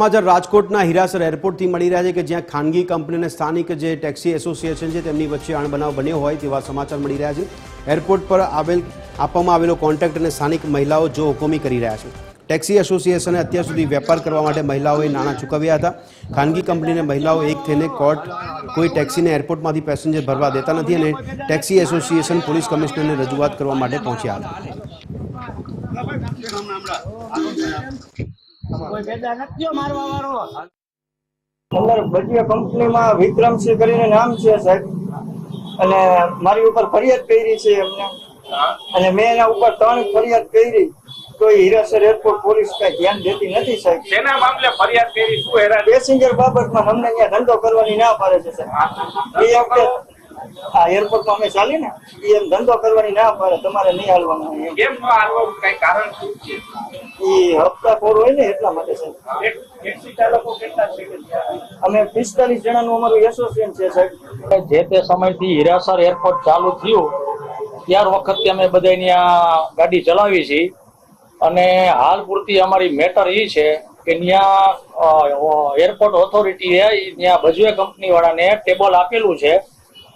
સમાચાર રાજકોટના હિરાસર એરપોર્ટથી મળી રહ્યા છે કે જ્યાં ખાનગી કંપની અને સ્થાનિક જે ટેક્સી એસોસિએશન છે તેમની વચ્ચે અણબનાવ બન્યો હોય તેવા સમાચાર મળી રહ્યા છે. એરપોર્ટ પર આવેલ આપવામાં આવેલો કોન્ટ્રાક્ટ અને સ્થાનિક મહિલાઓ જો હુકુમી કરી રહ્યા છે. ટેક્સી એસોસિએશને અત્યાર સુધી વેપાર કરવા માટે મહિલાઓએ નાણાં ચૂકવ્યા હતા. ખાનગી કંપનીને મહિલાઓ એક થઈને કોર્ટ કોઈ ટેક્સીને એરપોર્ટમાંથી પેસેન્જર ભરવા દેતા નથી અને ટેક્સી એસોસિએશન પોલીસ કમિશનરને રજૂઆત કરવા માટે પહોંચ્યા હતા. કોઈ પેદા નથી. મારવા વાળો અંદર બધી કંપનીમાં વિક્રમસિંહ કરીને નામ છે સાહેબ. અને મારી ઉપર ફરિયાદ કરી છે એમને. અને મેં એના ઉપર ત્રણ ફરિયાદ કરી. તો હિરાસર હીરાસર એરપોર્ટ પોલીસ કઈ ધ્યાન દેતી નથી સાહેબ. તેના મામલે ફરિયાદ કરી શું હેરાન? પેસેન્જર બાબતમાં અમને અહીંયા ધંધો કરવાની ના પાડે છે સાહેબ. એ વખતે આ એરપોર્ટમાં અમે ચાલી ને એમ ધંધો કરવાની ના પાડે તમારે નહીં હાલવાનું કેમ ન હાલવાનું? કઈ કારણ શું છે? એ હપ્તાખોર હોય ને એટલા માટે સાહેબ ટેક્સી ચાલકો કેટલા છે અમે પિસ્તાલીસ જણાનું અમારું એસોસિએશન છે સાહેબ. જે તે સમયથી હીરાસર એરપોર્ટ ચાલુ થયું ત્યાર વખતથી અમે બધા ત્યાં ગાડી ચલાવી છે. અને હાલ પૂરતી અમારી મેટર એ છે કે ત્યાં એરપોર્ટ ઓથોરિટીએ ત્યાં ભજવે કંપની વાળાને ટેબલ આપેલું છે.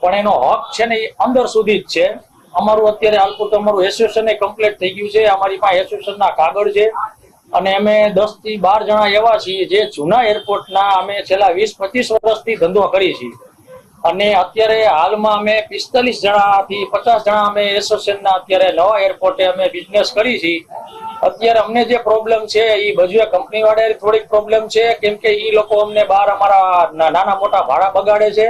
પણ એનો હક છે ને એ અંદર સુધી જ છે. અમારું અત્યારે હાલ પૂરતું અમારું એસોસિએશન કમ્પ્લીટ થઈ ગયું છે. અમારી પાસે એસોસિએશન ના કાગળ છે. અને અમે દસથી બાર જણા એવા છીએ જે જૂના એરપોર્ટના અમે છેલ્લા વીસ પચીસ વર્ષથી ધંધો કરી છીએ. અને અત્યારે હાલમાં અમે પિસ્તાલીસ જણાથી પચાસ જણા અમે એસોસિએશનના અત્યારે નવા એરપોર્ટે અમે બિઝનેસ કરી છીએ. અત્યારે અમને જે પ્રોબ્લેમ છે એ બજુએ કંપની વાળા થોડીક પ્રોબ્લેમ છે. કેમ કે એ લોકો અમને બહાર અમારા નાના મોટા ભાડા બગાડે છે.